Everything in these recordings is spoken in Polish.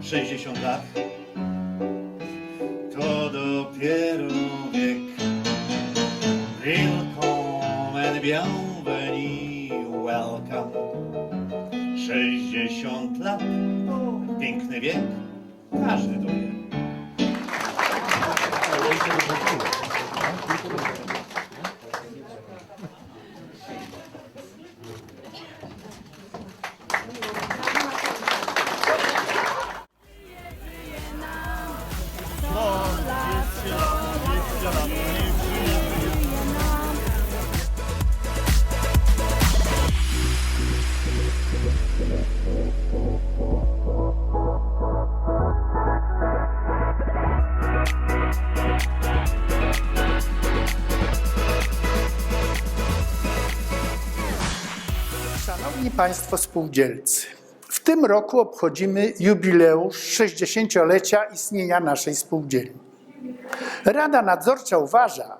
60 lat to dopiero wiek. Willkommen and bienvenue, welcome. 60 lat piękny wiek, każdy to Państwo spółdzielcy, w tym roku obchodzimy jubileusz 60-lecia istnienia naszej spółdzielni. Rada Nadzorcza uważa,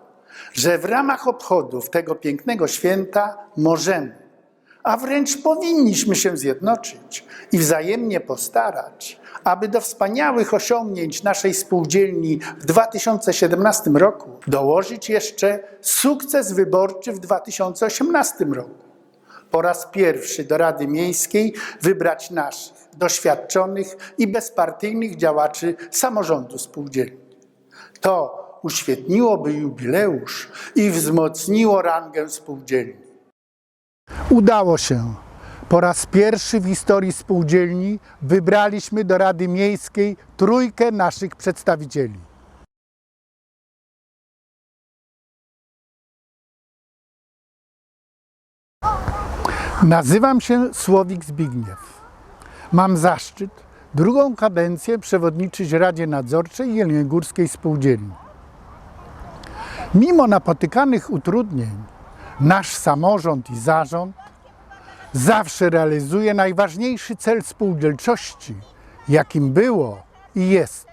że w ramach obchodów tego pięknego święta możemy, a wręcz powinniśmy się zjednoczyć i wzajemnie postarać, aby do wspaniałych osiągnięć naszej spółdzielni w 2017 roku dołożyć jeszcze sukces wyborczy w 2018 roku po raz pierwszy do Rady Miejskiej wybrać naszych doświadczonych i bezpartyjnych działaczy samorządu spółdzielni. To uświetniłoby jubileusz i wzmocniło rangę spółdzielni. Udało się. Po raz pierwszy w historii spółdzielni wybraliśmy do Rady Miejskiej trójkę naszych przedstawicieli. Nazywam się Słowik Zbigniew. Mam zaszczyt drugą kadencję przewodniczyć Radzie Nadzorczej Jeleniogórskiej Spółdzielni. Mimo napotykanych utrudnień, nasz samorząd i zarząd zawsze realizuje najważniejszy cel spółdzielczości, jakim było i jest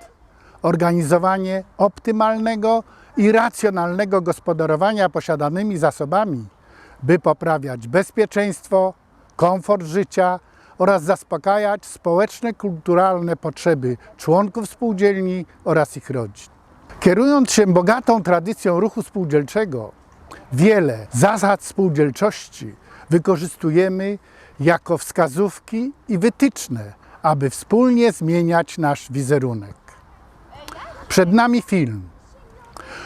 organizowanie optymalnego i racjonalnego gospodarowania posiadanymi zasobami, by poprawiać bezpieczeństwo, komfort życia oraz zaspokajać społeczne, kulturalne potrzeby członków spółdzielni oraz ich rodzin. Kierując się bogatą tradycją ruchu spółdzielczego, wiele zasad spółdzielczości wykorzystujemy jako wskazówki i wytyczne, aby wspólnie zmieniać nasz wizerunek. Przed nami film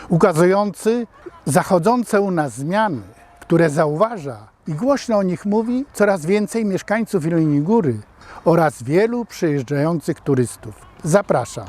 ukazujący zachodzące u nas zmiany, które zauważa i głośno o nich mówi coraz więcej mieszkańców Jeleni Góry oraz wielu przyjeżdżających turystów. Zapraszam.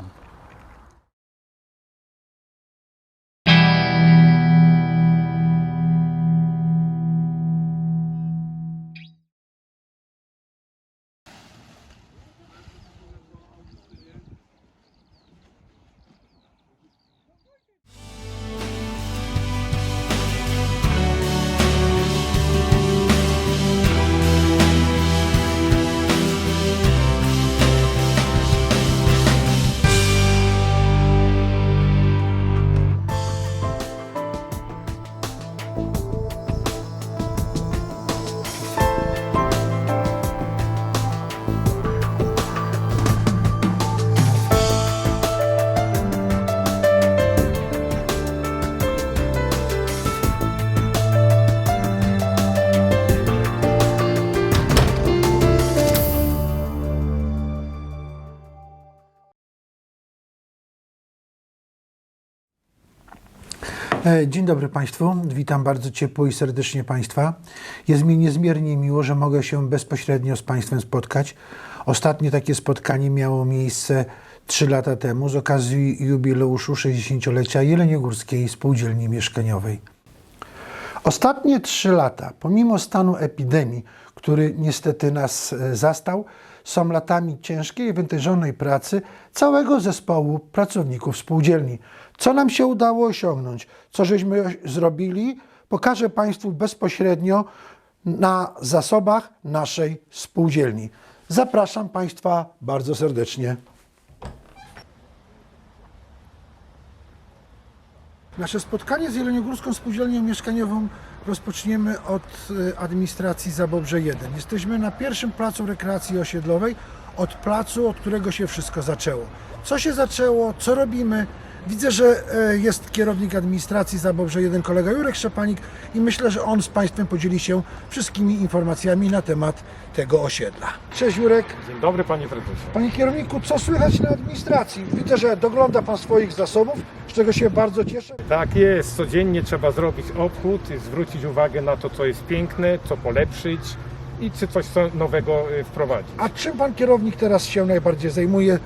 Dzień dobry Państwu, witam bardzo ciepło i serdecznie Państwa. Jest mi niezmiernie miło, że mogę się bezpośrednio z Państwem spotkać. Ostatnie takie spotkanie miało miejsce 3 lata temu z okazji jubileuszu 60-lecia Jeleniogórskiej Spółdzielni Mieszkaniowej. Ostatnie trzy lata, pomimo stanu epidemii, który niestety nas e, zastał, są latami ciężkiej wytężonej pracy całego zespołu pracowników spółdzielni. Co nam się udało osiągnąć, co żeśmy zrobili, pokażę Państwu bezpośrednio na zasobach naszej spółdzielni. Zapraszam Państwa bardzo serdecznie. Nasze spotkanie z Jeleniogórską Spółdzielnią Mieszkaniową rozpoczniemy od e, administracji Zabobrze 1. Jesteśmy na pierwszym placu rekreacji osiedlowej, od placu, od którego się wszystko zaczęło. Co się zaczęło, co robimy? Widzę, że e, jest kierownik administracji Zabobrze 1, kolega Jurek Szczepanik i myślę, że on z Państwem podzieli się wszystkimi informacjami na temat tego osiedla. Cześć Jurek. Dzień dobry panie prezesie. Panie kierowniku, co słychać na administracji? Widzę, że dogląda Pan swoich zasobów, z czego się bardzo cieszę. Tak jest, codziennie trzeba zrobić obchód i zwrócić uwagę na to, co jest piękne, co polepszyć i czy coś co nowego y, wprowadzić. A czym Pan kierownik teraz się najbardziej zajmuje e,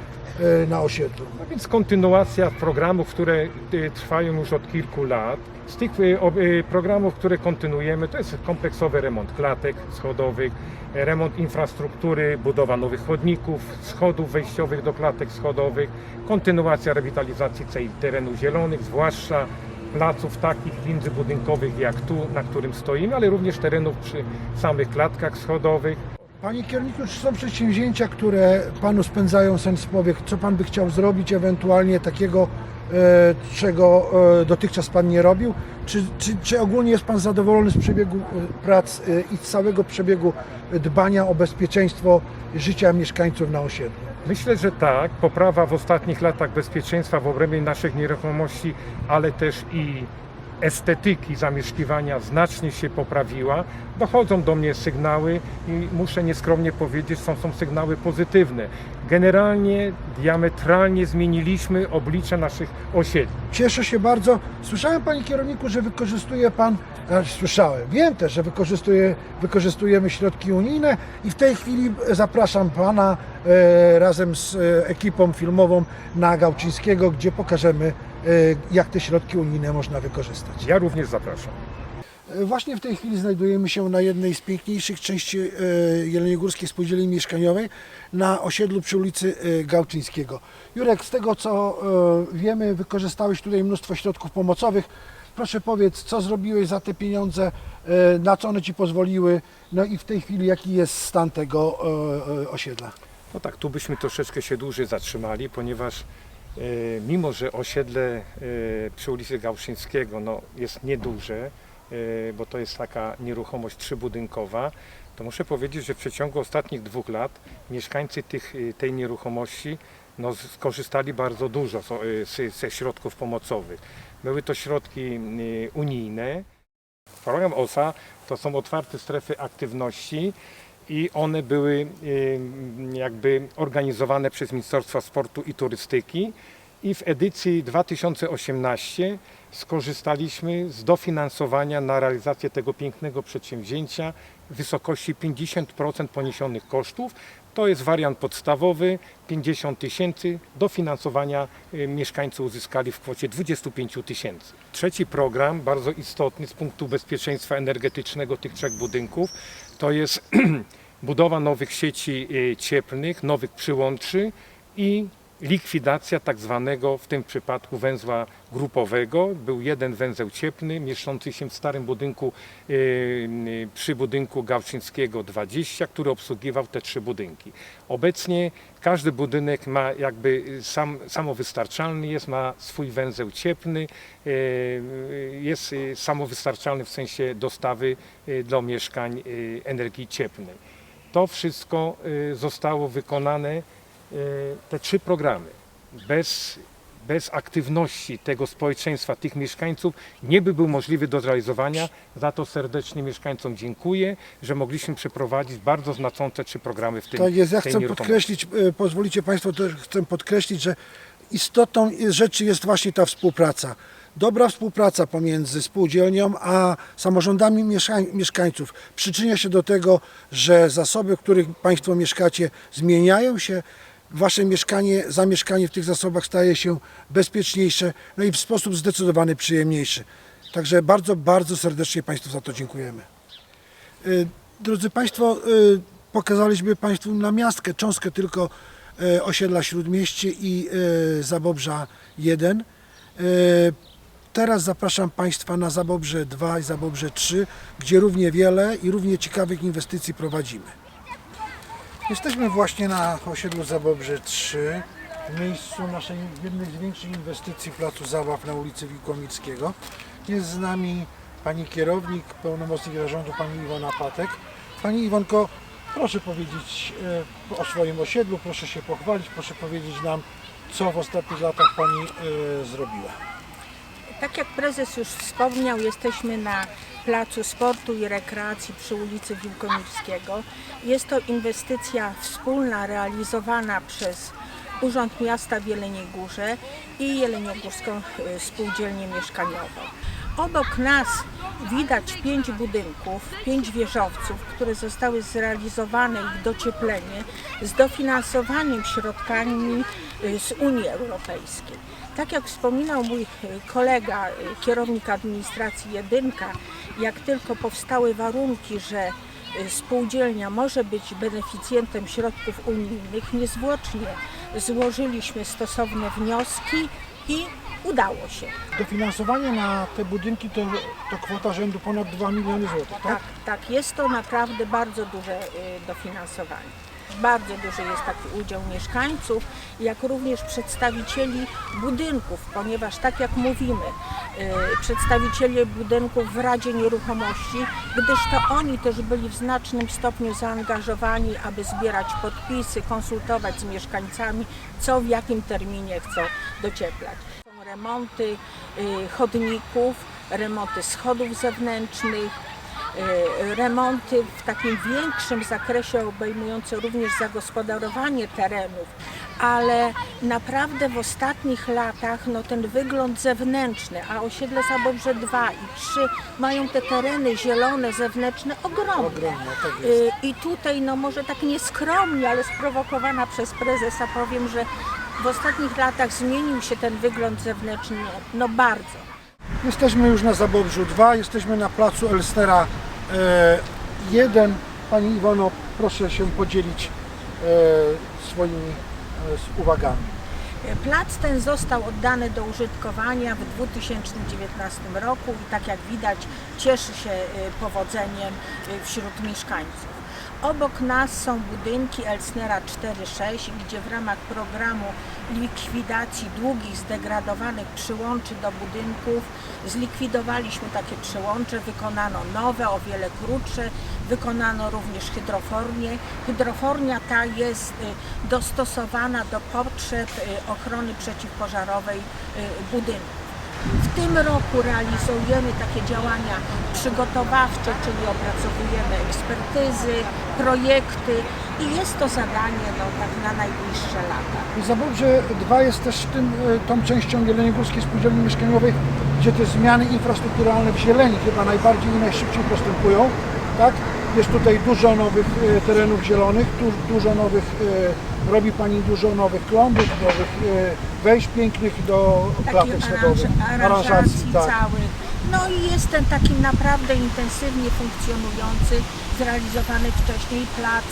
na osiedlu? No więc kontynuacja programów, które y, trwają już od kilku lat. Z tych y, programów, które kontynuujemy, to jest kompleksowy remont klatek schodowych, e, remont infrastruktury, budowa nowych chodników, schodów wejściowych do klatek schodowych, kontynuacja rewitalizacji terenów zielonych, zwłaszcza placów takich międzybudynkowych jak tu, na którym stoimy, ale również terenów przy samych klatkach schodowych. Panie kierowniku, czy są przedsięwzięcia, które Panu spędzają sens powiek? Co Pan by chciał zrobić ewentualnie takiego, e, czego e, dotychczas Pan nie robił? Czy, czy, czy ogólnie jest Pan zadowolony z przebiegu e, prac e, i z całego przebiegu dbania o bezpieczeństwo życia mieszkańców na osiedlu? Myślę, że tak. Poprawa w ostatnich latach bezpieczeństwa w obrębie naszych nieruchomości, ale też i estetyki zamieszkiwania znacznie się poprawiła. Dochodzą do mnie sygnały i muszę nieskromnie powiedzieć, są, są sygnały pozytywne. Generalnie diametralnie zmieniliśmy oblicze naszych osiedli. Cieszę się bardzo. Słyszałem, panie kierowniku, że wykorzystuje pan, znaczy słyszałem, wiem też, że wykorzystuje, wykorzystujemy środki unijne i w tej chwili zapraszam pana e, razem z e, ekipą filmową na Gałczyńskiego, gdzie pokażemy, e, jak te środki unijne można wykorzystać. Ja również zapraszam. Właśnie w tej chwili znajdujemy się na jednej z piękniejszych części e, Jeleniogórskiej Spółdzielni Mieszkaniowej na osiedlu przy ulicy e, Gałczyńskiego. Jurek, z tego co e, wiemy, wykorzystałeś tutaj mnóstwo środków pomocowych. Proszę powiedz, co zrobiłeś za te pieniądze, na co one Ci pozwoliły, no i w tej chwili jaki jest stan tego osiedla? No tak, tu byśmy troszeczkę się dłużej zatrzymali, ponieważ mimo, że osiedle przy ulicy Gałszyńskiego no, jest nieduże, bo to jest taka nieruchomość trzybudynkowa, to muszę powiedzieć, że w przeciągu ostatnich dwóch lat mieszkańcy tych, e, tej nieruchomości no, skorzystali bardzo dużo z- ze środków pomocowych. Były to środki unijne, Program OSA to są otwarte strefy aktywności i one były jakby organizowane przez Ministerstwo Sportu i Turystyki i w edycji 2018 skorzystaliśmy z dofinansowania na realizację tego pięknego przedsięwzięcia w wysokości 50% poniesionych kosztów. To jest wariant podstawowy, 50 tysięcy. Dofinansowania y, mieszkańcy uzyskali w kwocie 25 tysięcy. Trzeci program, bardzo istotny z punktu bezpieczeństwa energetycznego tych trzech budynków, to jest budowa nowych sieci y, cieplnych, nowych przyłączy i likwidacja tak zwanego w tym przypadku węzła grupowego. Był jeden węzeł cieplny mieszczący się w starym budynku y, y, przy budynku Gałczyńskiego 20, który obsługiwał te trzy budynki. Obecnie każdy budynek ma jakby sam, samowystarczalny jest, ma swój węzeł cieplny, jest samowystarczalny w sensie dostawy do mieszkań energii cieplnej. To wszystko zostało wykonane, te trzy programy. Bez, bez aktywności tego społeczeństwa, tych mieszkańców nie by był możliwy do zrealizowania. Za to serdecznie mieszkańcom dziękuję, że mogliśmy przeprowadzić bardzo znaczące trzy programy w tym Tak jest, ja chcę podkreślić, e, pozwolicie Państwo, też chcę podkreślić, że istotą rzeczy jest właśnie ta współpraca. Dobra współpraca pomiędzy spółdzielnią a samorządami mieszkań, mieszkańców przyczynia się do tego, że zasoby, w których Państwo mieszkacie, zmieniają się. Wasze mieszkanie, zamieszkanie w tych zasobach staje się bezpieczniejsze, no i w sposób zdecydowany przyjemniejszy. Także bardzo, bardzo serdecznie Państwu za to dziękujemy. Y, Drodzy Państwo, y, pokazaliśmy Państwu na miastkę, cząstkę tylko y, osiedla Śródmieście i Zabobrza 1. Y, Teraz zapraszam Państwa na Zabobrze 2 i Zabobrze 3, gdzie równie wiele i równie ciekawych inwestycji prowadzimy. Jesteśmy właśnie na osiedlu Zabobrze 3. w miejscu naszej jednej z większych inwestycji Placu Zabaw na ulicy Wilkomickiego. Jest z nami pani kierownik, pełnomocnik zarządu, pani Iwona Patek. Pani Iwonko, proszę powiedzieć e, o swoim osiedlu, proszę się pochwalić, proszę powiedzieć nam, co w ostatnich latach pani e, zrobiła. Tak jak prezes już wspomniał, jesteśmy na Placu Sportu i Rekreacji przy ulicy Wilkomirskiego. Jest to inwestycja wspólna realizowana przez Urząd Miasta w Jeleniej Górze i Jeleniogórską y, Spółdzielnię Mieszkaniową. Obok nas widać pięć budynków, pięć wieżowców, które zostały zrealizowane ich docieplenie z dofinansowaniem środkami y, z Unii Europejskiej. Tak jak wspominał mój y, kolega, kierownik administracji Jedynka, jak tylko powstały warunki, że y, spółdzielnia może być beneficjentem środków unijnych, niezwłocznie złożyliśmy stosowne wnioski i udało się. Dofinansowanie na te budynki to, to kwota rzędu ponad 2 miliony złotych, tak? Tak, tak, jest to naprawdę bardzo duże y, dofinansowanie. Bardzo duży jest taki udział mieszkańców, jak również przedstawicieli budynków, ponieważ tak jak mówimy, y, przedstawiciele budynków w Radzie Nieruchomości, gdyż to oni też byli w znacznym stopniu zaangażowani, aby zbierać podpisy, konsultować z mieszkańcami, co w jakim terminie chcą docieplać. Są remonty y, chodników, remonty schodów zewnętrznych, remonty w takim większym zakresie obejmujące również zagospodarowanie terenów, ale naprawdę w ostatnich latach no, ten wygląd zewnętrzny, a osiedle Zabobrze 2 i 3 mają te tereny zielone, zewnętrzne ogromne. Ogromne, tak. Y, I tutaj no może tak nieskromnie, ale sprowokowana przez prezesa powiem, że w ostatnich latach zmienił się ten wygląd zewnętrzny no bardzo. Jesteśmy już na Zabobrzu 2, jesteśmy na placu Elstera e, 1. Pani Iwono, proszę się podzielić e, swoimi e, uwagami. Plac ten został oddany do użytkowania w 2019 roku i tak jak widać cieszy się powodzeniem wśród mieszkańców. Obok nas są budynki Elsnera 4.6, gdzie w ramach programu likwidacji długich zdegradowanych przyłączy do budynków zlikwidowaliśmy takie przyłącze, wykonano nowe, o wiele krótsze, wykonano również hydrofornię. Hydrofornia ta jest y, dostosowana do potrzeb y, ochrony przeciwpożarowej y, budynków. W tym roku realizujemy takie działania przygotowawcze, czyli opracowujemy ekspertyzy, projekty i jest to zadanie no, tak na najbliższe lata. I Zabobrze 2 jest też tym, e, tą częścią Jeleniogórskiej Spółdzielni Mieszkaniowej, gdzie te zmiany infrastrukturalne w zieleni chyba najbardziej i najszybciej postępują. Tak? Jest tutaj dużo nowych e, terenów zielonych, du, dużo nowych, e, robi Pani dużo nowych klombów, nowych e, wejść pięknych do takich schodowych, aranż- aranżacji całych. No i jest ten taki naprawdę intensywnie funkcjonujący, zrealizowany wcześniej plac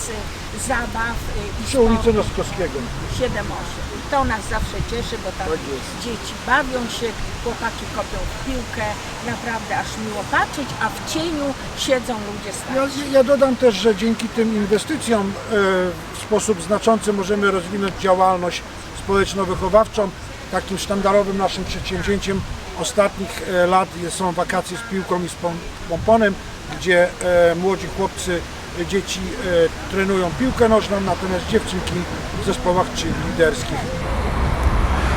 zabaw i Przy ulicy Noskowskiego. 7-8. To nas zawsze cieszy, bo tam Tak dzieci bawią się, chłopaki kopią w piłkę, naprawdę aż miło patrzeć, a w cieniu siedzą ludzie starsi. Ja, ja dodam też, że dzięki tym inwestycjom e, w sposób znaczący możemy rozwinąć działalność społeczno-wychowawczą. Takim sztandarowym naszym przedsięwzięciem ostatnich e, lat są wakacje z piłką i z pom- pomponem, gdzie e, młodzi chłopcy, e, dzieci e, trenują piłkę nożną, natomiast dziewczynki w zespołach czy liderskich.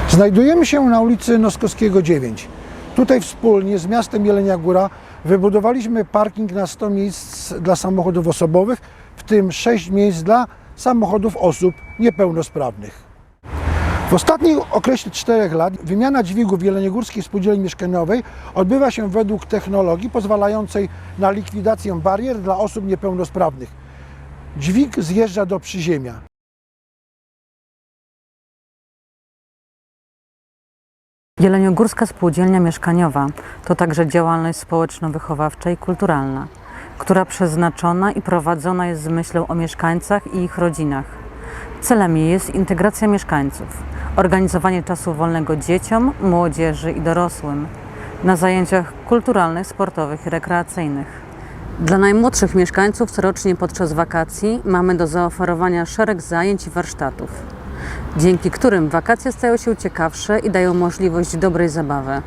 Znajdujemy się na ulicy Noskowskiego 9. Tutaj wspólnie z miastem Jelenia Góra wybudowaliśmy parking na 100 miejsc dla samochodów osobowych, w tym 6 miejsc dla samochodów osób niepełnosprawnych. W ostatnim okresie 4 lat wymiana dźwigów w Jeleniogórskiej Spółdzielni Mieszkaniowej odbywa się według technologii pozwalającej na likwidację barier dla osób niepełnosprawnych. Dźwig zjeżdża do przyziemia. Jeleniogórska Spółdzielnia Mieszkaniowa to także działalność społeczno-wychowawcza i kulturalna, która przeznaczona i prowadzona jest z myślą o mieszkańcach i ich rodzinach. Celem jej jest integracja mieszkańców, organizowanie czasu wolnego dzieciom, młodzieży i dorosłym na zajęciach kulturalnych, sportowych i rekreacyjnych. Dla najmłodszych mieszkańców corocznie podczas wakacji mamy do zaoferowania szereg zajęć i warsztatów. Dzięki którym wakacje stają się ciekawsze i dają możliwość dobrej zabawy.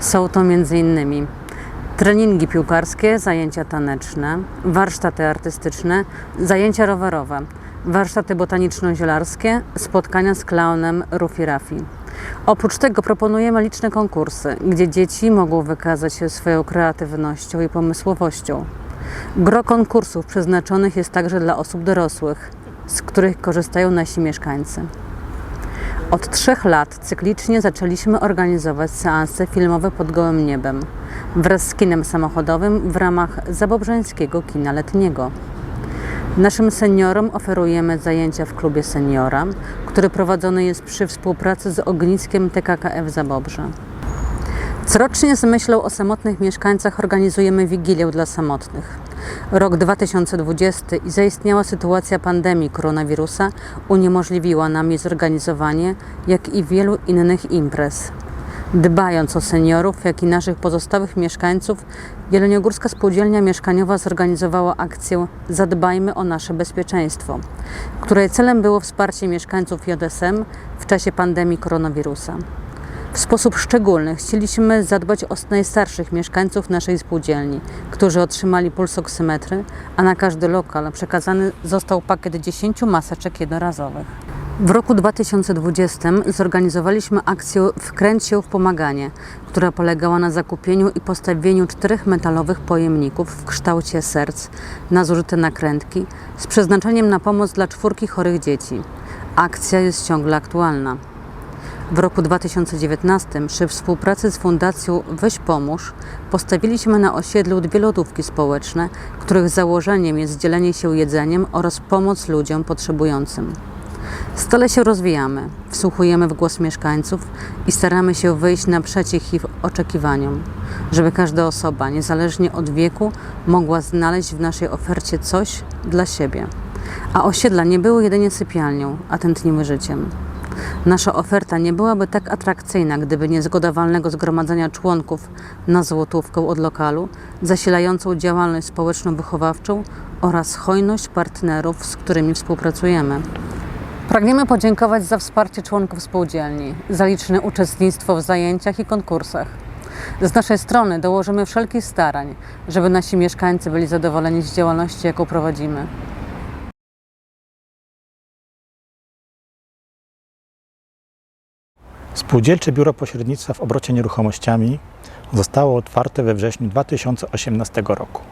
Są to m.in. treningi piłkarskie, zajęcia taneczne, warsztaty artystyczne, zajęcia rowerowe, warsztaty botaniczno-zielarskie, spotkania z klaunem Rufi Rafi. Oprócz tego proponujemy liczne konkursy, gdzie dzieci mogą wykazać się swoją kreatywnością i pomysłowością. Gro konkursów przeznaczonych jest także dla osób dorosłych, z których korzystają nasi mieszkańcy. Od trzech lat cyklicznie zaczęliśmy organizować seanse filmowe pod gołym niebem wraz z kinem samochodowym w ramach Zabobrzeńskiego Kina Letniego. Naszym seniorom oferujemy zajęcia w klubie seniora, który prowadzony jest przy współpracy z ogniskiem TKKF Zabobrze. Corocznie z myślą o samotnych mieszkańcach organizujemy Wigilię dla samotnych. Rok 2020 i zaistniała sytuacja pandemii koronawirusa uniemożliwiła nam jej zorganizowanie, jak i wielu innych imprez. Dbając o seniorów, jak i naszych pozostałych mieszkańców, Jeleniogórska Spółdzielnia Mieszkaniowa zorganizowała akcję Zadbajmy o nasze bezpieczeństwo, której celem było wsparcie mieszkańców JSM w czasie pandemii koronawirusa. W sposób szczególny chcieliśmy zadbać o najstarszych mieszkańców naszej spółdzielni, którzy otrzymali pulsoksymetry, a na każdy lokal przekazany został pakiet 10 maseczek jednorazowych. W roku 2020 zorganizowaliśmy akcję Wkręć się w pomaganie, która polegała na zakupieniu i postawieniu czterech metalowych pojemników w kształcie serc na zużyte nakrętki z przeznaczeniem na pomoc dla czwórki chorych dzieci. Akcja jest ciągle aktualna. W roku 2019 przy współpracy z Fundacją Weź Pomóż postawiliśmy na osiedlu dwie lodówki społeczne, których założeniem jest dzielenie się jedzeniem oraz pomoc ludziom potrzebującym. Stale się rozwijamy, wsłuchujemy w głos mieszkańców i staramy się wyjść naprzeciw ich oczekiwaniom, żeby każda osoba, niezależnie od wieku, mogła znaleźć w naszej ofercie coś dla siebie. A osiedla nie były jedynie sypialnią, a tętniły życiem. Nasza oferta nie byłaby tak atrakcyjna, gdyby nie zgoda walnego zgromadzenia członków na złotówkę od lokalu, zasilającą działalność społeczno-wychowawczą oraz hojność partnerów, z którymi współpracujemy. Pragniemy podziękować za wsparcie członków spółdzielni, za liczne uczestnictwo w zajęciach i konkursach. Z naszej strony dołożymy wszelkich starań, żeby nasi mieszkańcy byli zadowoleni z działalności, jaką prowadzimy. Spółdzielcze Biuro Pośrednictwa w obrocie nieruchomościami zostało otwarte we wrześniu 2018 roku.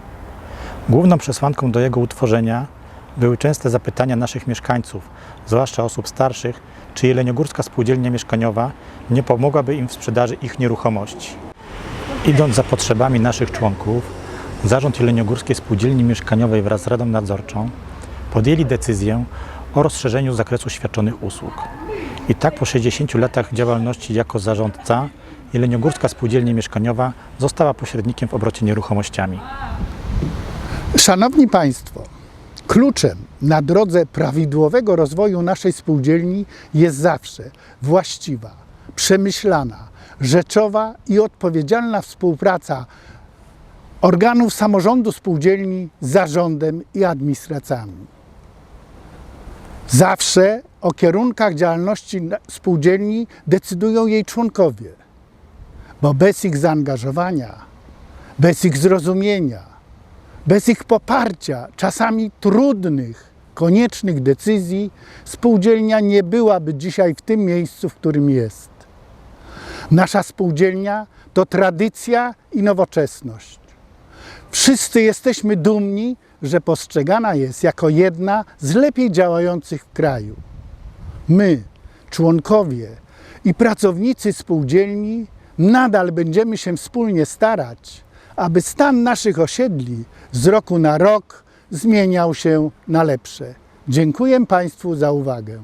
Główną przesłanką do jego utworzenia były częste zapytania naszych mieszkańców, zwłaszcza osób starszych, czy Jeleniogórska Spółdzielnia Mieszkaniowa nie pomogłaby im w sprzedaży ich nieruchomości. Idąc za potrzebami naszych członków, Zarząd Jeleniogórskiej Spółdzielni Mieszkaniowej wraz z Radą Nadzorczą podjęli decyzję o rozszerzeniu zakresu świadczonych usług. I tak po 60 latach działalności jako zarządca Jeleniogórska Spółdzielnia Mieszkaniowa została pośrednikiem w obrocie nieruchomościami. Szanowni Państwo, kluczem na drodze prawidłowego rozwoju naszej spółdzielni jest zawsze właściwa, przemyślana, rzeczowa i odpowiedzialna współpraca organów samorządu spółdzielni z zarządem i administracjami. Zawsze o kierunkach działalności spółdzielni decydują jej członkowie, bo bez ich zaangażowania, bez ich zrozumienia, bez ich poparcia, czasami trudnych, koniecznych decyzji, spółdzielnia nie byłaby dzisiaj w tym miejscu, w którym jest. Nasza spółdzielnia to tradycja i nowoczesność. Wszyscy jesteśmy dumni, że postrzegana jest jako jedna z lepiej działających w kraju. My, członkowie i pracownicy spółdzielni, nadal będziemy się wspólnie starać, aby stan naszych osiedli z roku na rok zmieniał się na lepsze. Dziękuję Państwu za uwagę.